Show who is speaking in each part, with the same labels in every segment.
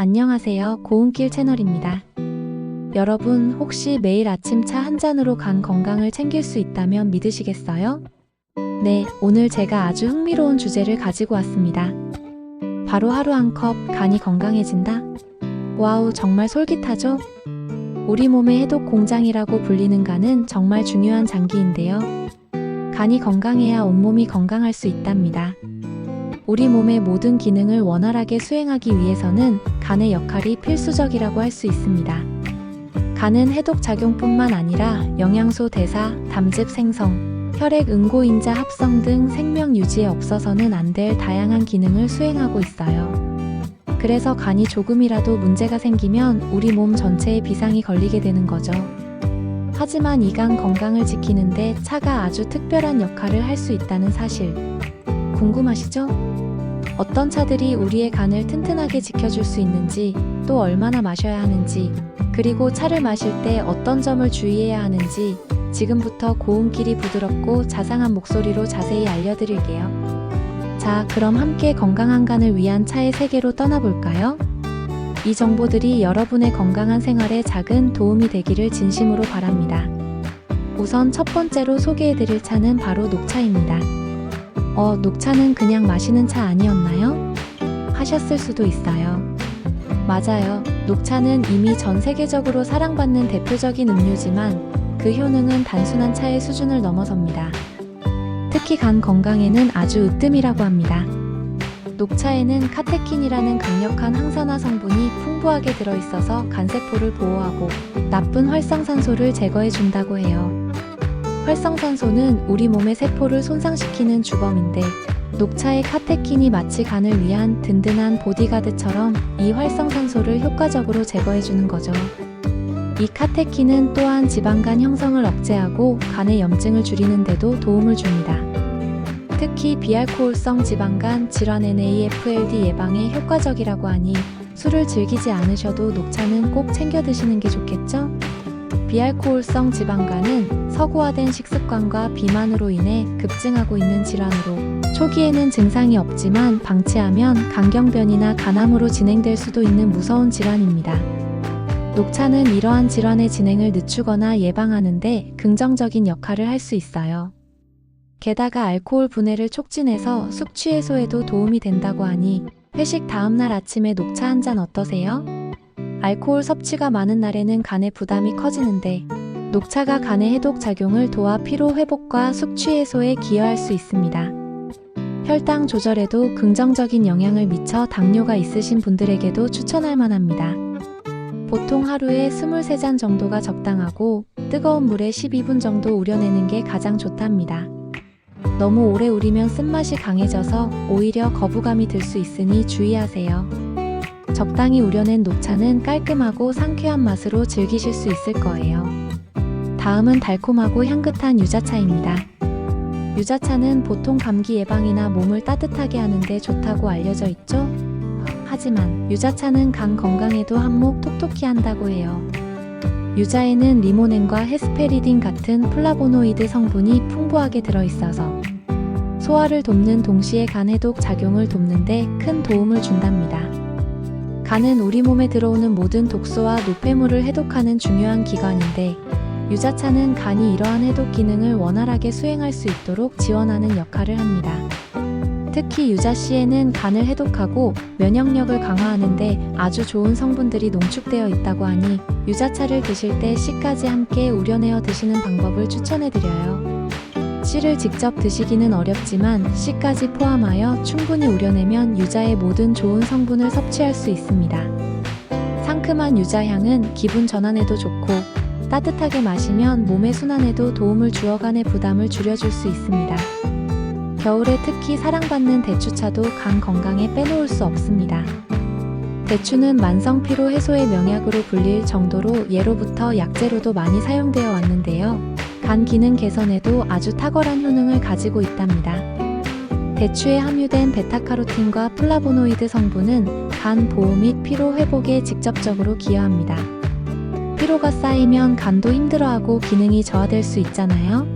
Speaker 1: 안녕하세요. 고운길 채널입니다. 여러분, 혹시 매일 아침 차 한 잔으로 간 건강을 챙길 수 있다면 믿으시겠어요? 네, 오늘 제가 아주 흥미로운 주제를 가지고 왔습니다. 바로 하루 한 컵 간이 건강해진다? 와우, 정말 솔깃하죠? 우리 몸의 해독 공장이라고 불리는 간은 정말 중요한 장기인데요. 간이 건강해야 온몸이 건강할 수 있답니다. 우리 몸의 모든 기능을 원활하게 수행하기 위해서는 간의 역할이 필수적이라고 할 수 있습니다. 간은 해독 작용뿐만 아니라 영양소 대사, 담즙 생성, 혈액 응고인자 합성 등 생명 유지에 없어서는 안 될 다양한 기능을 수행하고 있어요. 그래서 간이 조금이라도 문제가 생기면 우리 몸 전체에 비상이 걸리게 되는 거죠. 하지만 이 간 건강을 지키는데 차가 아주 특별한 역할을 할 수 있다는 사실. 궁금하시죠? 어떤 차들이 우리의 간을 튼튼하게 지켜줄 수 있는지, 또 얼마나 마셔야 하는지, 그리고 차를 마실 때 어떤 점을 주의해야 하는지 지금부터 고운길이 부드럽고 자상한 목소리로 자세히 알려드릴게요. 자, 그럼 함께 건강한 간을 위한 차의 세계로 떠나볼까요? 이 정보들이 여러분의 건강한 생활에 작은 도움이 되기를 진심으로 바랍니다. 우선 첫 번째로 소개해드릴 차는 바로 녹차입니다. 어, 녹차는 그냥 마시는 차 아니었나요? 하셨을 수도 있어요. 맞아요. 녹차는 이미 전 세계적으로 사랑받는 대표적인 음료지만 그 효능은 단순한 차의 수준을 넘어섭니다. 특히 간 건강에는 아주 으뜸이라고 합니다. 녹차에는 카테킨이라는 강력한 항산화 성분이 풍부하게 들어있어서 간세포를 보호하고 나쁜 활성산소를 제거해 준다고 해요. 활성산소는 우리 몸의 세포를 손상시키는 주범인데 녹차의 카테킨이 마치 간을 위한 든든한 보디가드처럼 이 활성산소를 효과적으로 제거해주는 거죠. 이 카테킨은 또한 지방간 형성을 억제하고 간의 염증을 줄이는 데도 도움을 줍니다. 특히 비알코올성 지방간 질환 NAFLD 예방에 효과적이라고 하니 술을 즐기지 않으셔도 녹차는 꼭 챙겨 드시는 게 좋겠죠? 비알코올성 지방간은 서구화된 식습관과 비만으로 인해 급증하고 있는 질환으로 초기에는 증상이 없지만 방치하면 간경변이나 간암으로 진행될 수도 있는 무서운 질환입니다. 녹차는 이러한 질환의 진행을 늦추거나 예방하는데 긍정적인 역할을 할 수 있어요. 게다가 알코올 분해를 촉진해서 숙취 해소에도 도움이 된다고 하니 회식 다음날 아침에 녹차 한 잔 어떠세요? 알코올 섭취가 많은 날에는 간의 부담이 커지는데 녹차가 간의 해독 작용을 도와 피로 회복과 숙취 해소에 기여할 수 있습니다. 혈당 조절에도 긍정적인 영향을 미쳐 당뇨가 있으신 분들에게도 추천할 만합니다. 보통 하루에 23잔 정도가 적당하고 뜨거운 물에 12분 정도 우려내는 게 가장 좋답니다. 너무 오래 우리면 쓴맛이 강해져서 오히려 거부감이 들 수 있으니 주의하세요. 적당히 우려낸 녹차는 깔끔하고 상쾌한 맛으로 즐기실 수 있을 거예요. 다음은 달콤하고 향긋한 유자차입니다. 유자차는 보통 감기 예방이나 몸을 따뜻하게 하는데 좋다고 알려져 있죠? 하지만 유자차는 간 건강에도 한몫 톡톡히 한다고 해요. 유자에는 리모넨과 헤스페리딘 같은 플라보노이드 성분이 풍부하게 들어있어서 소화를 돕는 동시에 간 해독 작용을 돕는데 큰 도움을 준답니다. 간은 우리 몸에 들어오는 모든 독소와 노폐물을 해독하는 중요한 기관인데 유자차는 간이 이러한 해독 기능을 원활하게 수행할 수 있도록 지원하는 역할을 합니다. 특히 유자씨에는 간을 해독하고 면역력을 강화하는데 아주 좋은 성분들이 농축되어 있다고 하니 유자차를 드실 때 씨까지 함께 우려내어 드시는 방법을 추천해드려요. 씨를 직접 드시기는 어렵지만 씨까지 포함하여 충분히 우려내면 유자의 모든 좋은 성분을 섭취할 수 있습니다. 상큼한 유자향은 기분 전환에도 좋고 따뜻하게 마시면 몸의 순환에도 도움을 주어 간의 부담을 줄여줄 수 있습니다. 겨울에 특히 사랑받는 대추차도 간 건강에 빼놓을 수 없습니다. 대추는 만성 피로 해소의 명약으로 불릴 정도로 예로부터 약재로도 많이 사용되어 왔는데요. 간 기능 개선에도 아주 탁월한 효능을 가지고 있답니다. 대추에 함유된 베타카로틴과 플라보노이드 성분은 간 보호 및 피로 회복에 직접적으로 기여합니다. 피로가 쌓이면 간도 힘들어하고 기능이 저하될 수 있잖아요.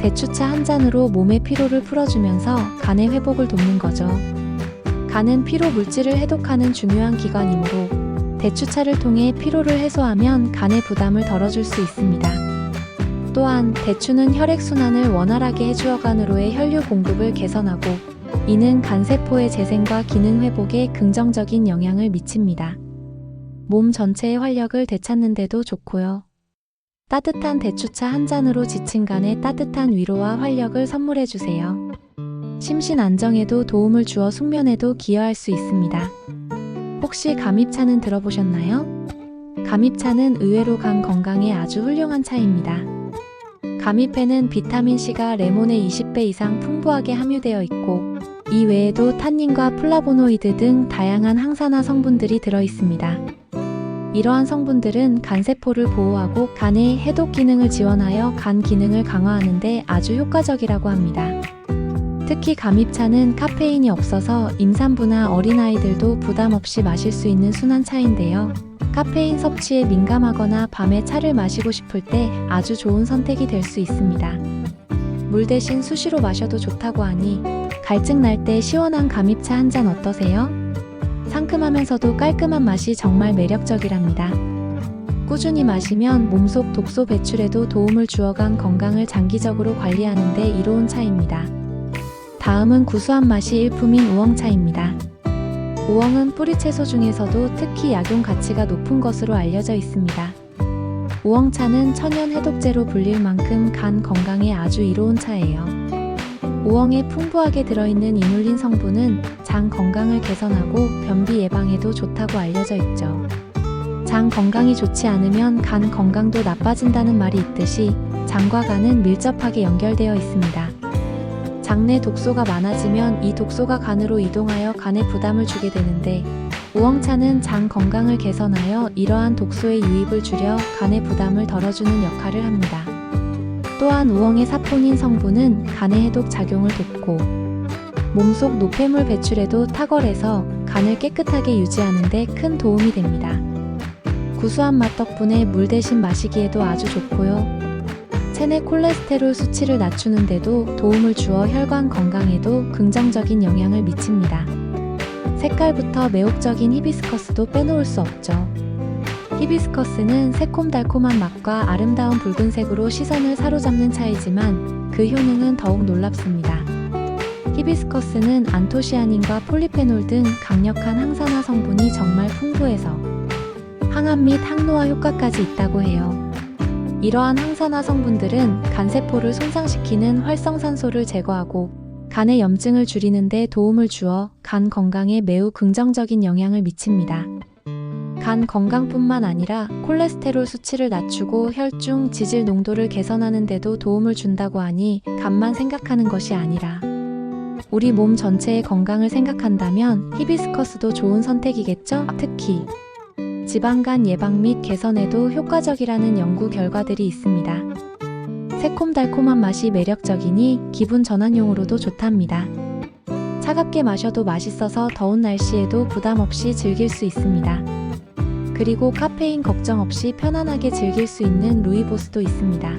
Speaker 1: 대추차 한 잔으로 몸의 피로를 풀어주면서 간의 회복을 돕는 거죠. 간은 피로 물질을 해독하는 중요한 기관이므로 대추차를 통해 피로를 해소하면 간의 부담을 덜어줄 수 있습니다. 또한 대추는 혈액순환을 원활하게 해주어 간으로의 혈류 공급을 개선하고 이는 간세포의 재생과 기능 회복에 긍정적인 영향을 미칩니다. 몸 전체의 활력을 되찾는데도 좋고요. 따뜻한 대추차 한 잔으로 지친 간에 따뜻한 위로와 활력을 선물해 주세요. 심신 안정에도 도움을 주어 숙면에도 기여할 수 있습니다. 혹시 감입차는 들어보셨나요? 감입차는 의외로 간 건강에 아주 훌륭한 차입니다. 감입에는 비타민C가 레몬의 20배 이상 풍부하게 함유되어 있고, 이 외에도 탄닌과 플라보노이드 등 다양한 항산화 성분들이 들어 있습니다. 이러한 성분들은 간세포를 보호하고 간의 해독 기능을 지원하여 간 기능을 강화하는 데 아주 효과적이라고 합니다. 특히 감입차는 카페인이 없어서 임산부나 어린아이들도 부담 없이 마실 수 있는 순한 차인데요. 카페인 섭취에 민감하거나 밤에 차를 마시고 싶을 때 아주 좋은 선택이 될 수 있습니다. 물 대신 수시로 마셔도 좋다고 하니 갈증 날 때 시원한 감입차 한 잔 어떠세요? 상큼하면서도 깔끔한 맛이 정말 매력적이랍니다. 꾸준히 마시면 몸속 독소 배출에도 도움을 주어간 건강을 장기적으로 관리하는 데 이로운 차입니다. 다음은 구수한 맛이 일품인 우엉차입니다. 우엉은 뿌리채소 중에서도 특히 약용 가치가 높은 것으로 알려져 있습니다. 우엉차는 천연 해독제로 불릴 만큼 간 건강에 아주 이로운 차예요. 우엉에 풍부하게 들어있는 이눌린 성분은 장 건강을 개선하고 변비 예방에도 좋다고 알려져 있죠. 장 건강이 좋지 않으면 간 건강도 나빠진다는 말이 있듯이 장과 간은 밀접하게 연결되어 있습니다. 장내 독소가 많아지면 이 독소가 간으로 이동하여 간에 부담을 주게 되는데 우엉차는 장 건강을 개선하여 이러한 독소의 유입을 줄여 간의 부담을 덜어주는 역할을 합니다. 또한 우엉의 사포닌 성분은 간의 해독 작용을 돕고 몸속 노폐물 배출에도 탁월해서 간을 깨끗하게 유지하는 데 큰 도움이 됩니다. 구수한 맛 덕분에 물 대신 마시기에도 아주 좋고요. 체내 콜레스테롤 수치를 낮추는데도 도움을 주어 혈관 건강에도 긍정적인 영향을 미칩니다. 색깔부터 매혹적인 히비스커스도 빼놓을 수 없죠. 히비스커스는 새콤달콤한 맛과 아름다운 붉은색으로 시선을 사로잡는 차이지만 그 효능은 더욱 놀랍습니다. 히비스커스는 안토시아닌과 폴리페놀 등 강력한 항산화 성분이 정말 풍부해서 항암 및 항노화 효과까지 있다고 해요. 이러한 항산화 성분들은 간세포를 손상시키는 활성산소를 제거하고 간의 염증을 줄이는 데 도움을 주어 간 건강에 매우 긍정적인 영향을 미칩니다. 간 건강뿐만 아니라 콜레스테롤 수치를 낮추고 혈중 지질 농도를 개선하는 데도 도움을 준다고 하니 간만 생각하는 것이 아니라 우리 몸 전체의 건강을 생각한다면 히비스커스도 좋은 선택이겠죠? 특히 지방간 예방 및 개선에도 효과적이라는 연구 결과들이 있습니다. 새콤달콤한 맛이 매력적이니 기분 전환용으로도 좋답니다. 차갑게 마셔도 맛있어서 더운 날씨에도 부담 없이 즐길 수 있습니다. 그리고 카페인 걱정 없이 편안하게 즐길 수 있는 루이보스도 있습니다.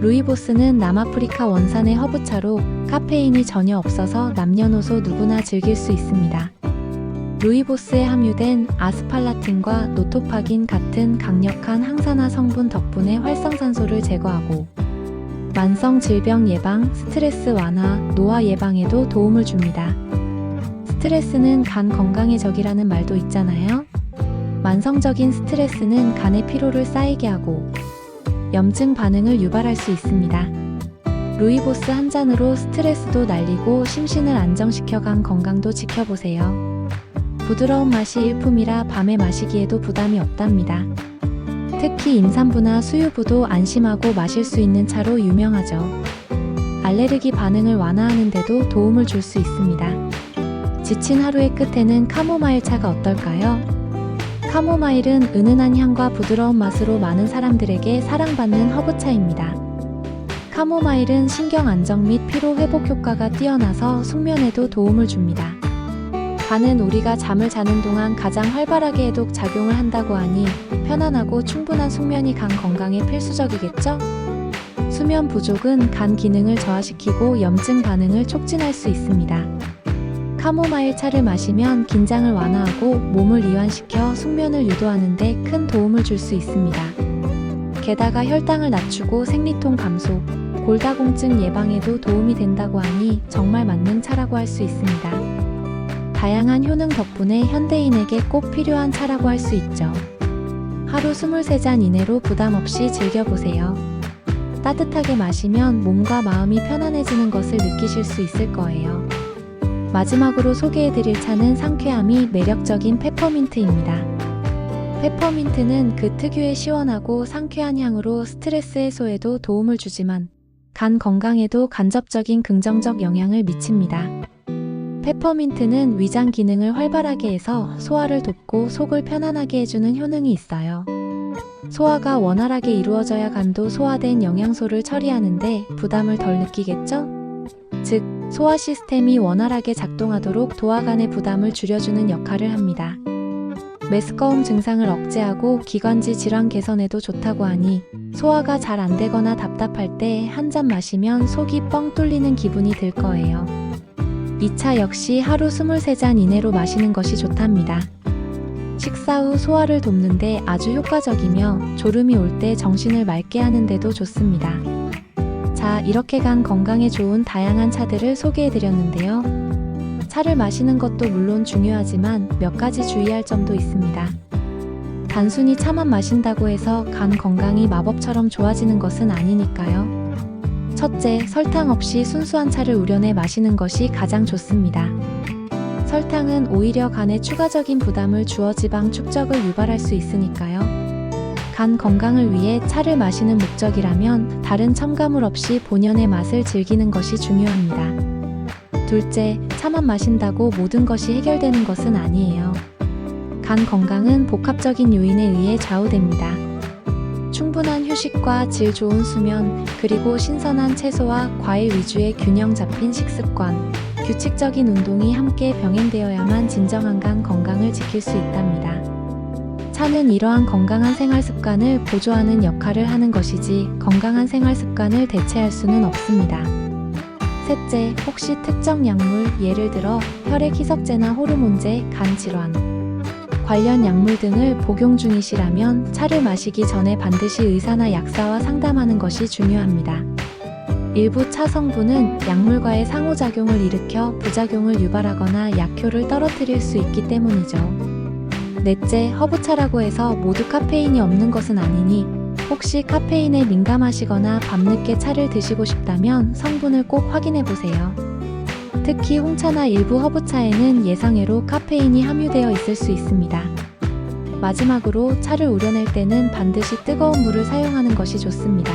Speaker 1: 루이보스는 남아프리카 원산의 허브차로 카페인이 전혀 없어서 남녀노소 누구나 즐길 수 있습니다. 루이보스에 함유된 아스팔라틴과 노토파긴 같은 강력한 항산화 성분 덕분에 활성산소를 제거하고 만성 질병 예방, 스트레스 완화, 노화 예방에도 도움을 줍니다. 스트레스는 간 건강의 적이라는 말도 있잖아요. 만성적인 스트레스는 간의 피로를 쌓이게 하고 염증 반응을 유발할 수 있습니다. 루이보스 한 잔으로 스트레스도 날리고 심신을 안정시켜 간 건강도 지켜보세요. 부드러운 맛이 일품이라 밤에 마시기에도 부담이 없답니다. 특히 임산부나 수유부도 안심하고 마실 수 있는 차로 유명하죠. 알레르기 반응을 완화하는 데도 도움을 줄 수 있습니다. 지친 하루의 끝에는 카모마일 차가 어떨까요? 카모마일은 은은한 향과 부드러운 맛으로 많은 사람들에게 사랑받는 허브차입니다. 카모마일은 신경 안정 및 피로 회복 효과가 뛰어나서 숙면에도 도움을 줍니다. 간은 우리가 잠을 자는 동안 가장 활발하게 해독 작용을 한다고 하니 편안하고 충분한 숙면이 간 건강에 필수적이겠죠? 수면 부족은 간 기능을 저하시키고 염증 반응을 촉진할 수 있습니다. 카모마일 차를 마시면 긴장을 완화하고 몸을 이완시켜 숙면을 유도하는데 큰 도움을 줄 수 있습니다. 게다가 혈당을 낮추고 생리통 감소, 골다공증 예방에도 도움이 된다고 하니 정말 맞는 차라고 할 수 있습니다. 다양한 효능 덕분에 현대인에게 꼭 필요한 차라고 할 수 있죠. 하루 23잔 이내로 부담 없이 즐겨보세요. 따뜻하게 마시면 몸과 마음이 편안해지는 것을 느끼실 수 있을 거예요. 마지막으로 소개해드릴 차는 상쾌함이 매력적인 페퍼민트입니다. 페퍼민트는 그 특유의 시원하고 상쾌한 향으로 스트레스 해소에도 도움을 주지만 간 건강에도 간접적인 긍정적 영향을 미칩니다. 페퍼민트는 위장 기능을 활발하게 해서 소화를 돕고 속을 편안하게 해주는 효능이 있어요. 소화가 원활하게 이루어져야 간도 소화된 영양소를 처리하는데 부담을 덜 느끼겠죠? 즉, 소화 시스템이 원활하게 작동하도록 도화간의 부담을 줄여주는 역할을 합니다. 메스꺼움 증상을 억제하고 기관지 질환 개선에도 좋다고 하니 소화가 잘 안 되거나 답답할 때 한 잔 마시면 속이 뻥 뚫리는 기분이 들 거예요. 이 차 역시 하루 23잔 이내로 마시는 것이 좋답니다. 식사 후 소화를 돕는데 아주 효과적이며 졸음이 올 때 정신을 맑게 하는데도 좋습니다. 자, 이렇게 간 건강에 좋은 다양한 차들을 소개해 드렸는데요. 차를 마시는 것도 물론 중요하지만 몇 가지 주의할 점도 있습니다. 단순히 차만 마신다고 해서 간 건강이 마법처럼 좋아지는 것은 아니니까요. 첫째, 설탕 없이 순수한 차를 우려내 마시는 것이 가장 좋습니다. 설탕은 오히려 간에 추가적인 부담을 주어 지방 축적을 유발할 수 있으니까요. 간 건강을 위해 차를 마시는 목적이라면 다른 첨가물 없이 본연의 맛을 즐기는 것이 중요합니다. 둘째, 차만 마신다고 모든 것이 해결되는 것은 아니에요. 간 건강은 복합적인 요인에 의해 좌우됩니다. 충분한 휴식과 질 좋은 수면, 그리고 신선한 채소와 과일 위주의 균형 잡힌 식습관, 규칙적인 운동이 함께 병행되어야만 진정한 간 건강을 지킬 수 있답니다. 차는 이러한 건강한 생활 습관을 보조하는 역할을 하는 것이지 건강한 생활 습관을 대체할 수는 없습니다. 셋째, 혹시 특정 약물, 예를 들어 혈액 희석제나 호르몬제, 간 질환, 관련 약물 등을 복용 중이시라면 차를 마시기 전에 반드시 의사나 약사와 상담하는 것이 중요합니다. 일부 차 성분은 약물과의 상호작용을 일으켜 부작용을 유발하거나 약효를 떨어뜨릴 수 있기 때문이죠. 넷째, 허브차라고 해서 모두 카페인이 없는 것은 아니니 혹시 카페인에 민감하시거나 밤늦게 차를 드시고 싶다면 성분을 꼭 확인해 보세요. 특히 홍차나 일부 허브차에는 예상외로 카페인이 함유되어 있을 수 있습니다. 마지막으로 차를 우려낼 때는 반드시 뜨거운 물을 사용하는 것이 좋습니다.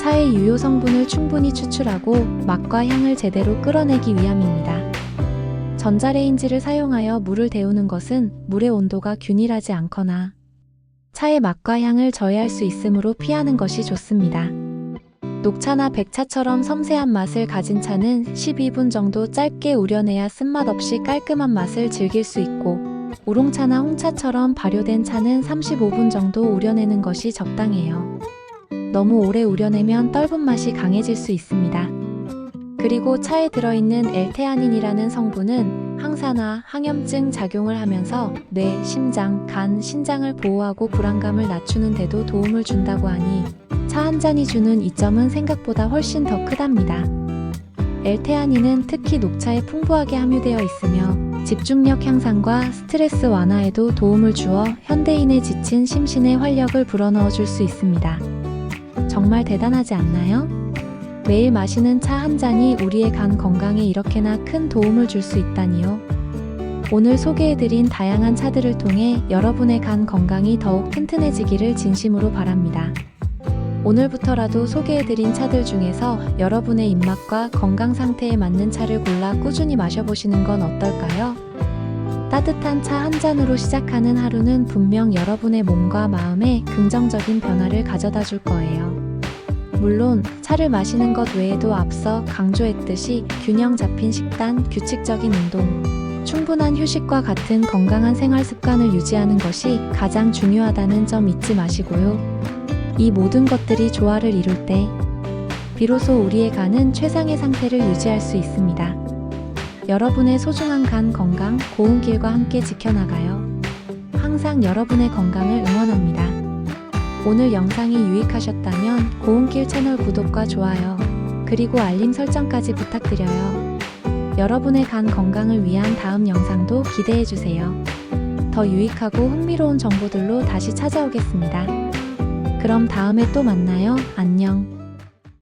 Speaker 1: 차의 유효 성분을 충분히 추출하고 맛과 향을 제대로 끌어내기 위함입니다. 전자레인지를 사용하여 물을 데우는 것은 물의 온도가 균일하지 않거나 차의 맛과 향을 저해할 수 있으므로 피하는 것이 좋습니다. 녹차나 백차처럼 섬세한 맛을 가진 차는 12분 정도 짧게 우려내야 쓴맛 없이 깔끔한 맛을 즐길 수 있고, 우롱차나 홍차처럼 발효된 차는 35분 정도 우려내는 것이 적당해요. 너무 오래 우려내면 떫은 맛이 강해질 수 있습니다. 그리고 차에 들어있는 엘테아닌이라는 성분은 항산화, 항염증 작용을 하면서 뇌, 심장, 간, 신장을 보호하고 불안감을 낮추는 데도 도움을 준다고 하니 차 한 잔이 주는 이점은 생각보다 훨씬 더 크답니다. 엘테아닌은 특히 녹차에 풍부하게 함유되어 있으며 집중력 향상과 스트레스 완화에도 도움을 주어 현대인의 지친 심신의 활력을 불어넣어 줄 수 있습니다. 정말 대단하지 않나요? 매일 마시는 차 한 잔이 우리의 간 건강에 이렇게나 큰 도움을 줄 수 있다니요. 오늘 소개해드린 다양한 차들을 통해 여러분의 간 건강이 더욱 튼튼해지기를 진심으로 바랍니다. 오늘부터라도 소개해드린 차들 중에서 여러분의 입맛과 건강 상태에 맞는 차를 골라 꾸준히 마셔보시는 건 어떨까요? 따뜻한 차 한 잔으로 시작하는 하루는 분명 여러분의 몸과 마음에 긍정적인 변화를 가져다 줄 거예요. 물론 차를 마시는 것 외에도 앞서 강조했듯이 균형 잡힌 식단, 규칙적인 운동, 충분한 휴식과 같은 건강한 생활 습관을 유지하는 것이 가장 중요하다는 점 잊지 마시고요. 이 모든 것들이 조화를 이룰 때 비로소 우리의 간은 최상의 상태를 유지할 수 있습니다. 여러분의 소중한 간 건강 고운 길과 함께 지켜나가요. 항상 여러분의 건강을 응원합니다. 오늘 영상이 유익하셨다면 고운길 채널 구독과 좋아요, 그리고 알림 설정까지 부탁드려요. 여러분의 간 건강을 위한 다음 영상도 기대해 주세요. 더 유익하고 흥미로운 정보들로 다시 찾아오겠습니다. 그럼 다음에 또 만나요. 안녕.